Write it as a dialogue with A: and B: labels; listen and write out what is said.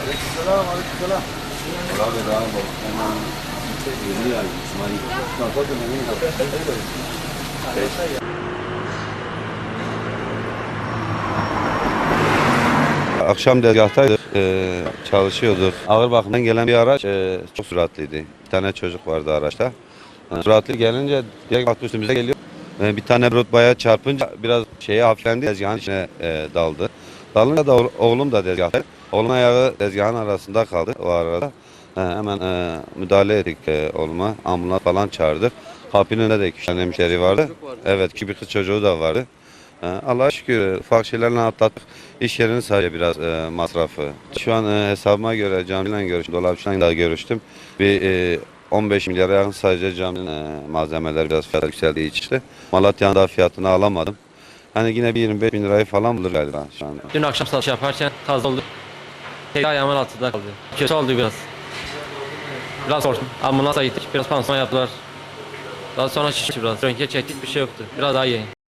A: Aleykümselam,
B: aleykümselam. Bravo, bravo. Hemen yürüyor. İsmail. Bakın, hemen. Arkadaşlar ya.
A: Akşam dezgahtaydık, e, çalışıyorduk. Ağır bakımdan gelen bir araç e, çok süratliydi. Bir tane çocuk vardı araçta. E, süratli gelince direkt baktı üstümüze geliyor. E, bir tane rotbaya çarpınca biraz şeye hafiflendi, tezgahın içine e, daldı. Dalınca da oğl- oğlum da tezgahta. Oğlum ayağı tezgahın arasında kaldı o arada. E, hemen e, müdahale ettik e, oğluma. Ambulans falan çağırdık. Kapının önünde de iki tane hemşeri vardı. Evet, iki bir kız çocuğu da vardı. Ee, Allah'a şükür ufak şeylerle atlattık. İş yerinin sadece biraz e, masrafı. Şu an e, hesabıma göre camiyle görüştüm, dolapçıyla da görüştüm. Bir e, 15 milyara yakın sadece caminin e, malzemeler biraz fiyat yükseldiği için işte. Malatya'nın daha fiyatını alamadım. Hani yine bir 25 bin lirayı falan bulur galiba şu an.
C: Dün akşam satış yaparken kaza oldu. Tek ayağımın altında kaldı. Kötü oldu biraz. Biraz korktum. Ambulansa gittik. Biraz pansuman yaptılar. Daha sonra şişti biraz. Röntgen çektik bir şey yoktu. Biraz daha iyi.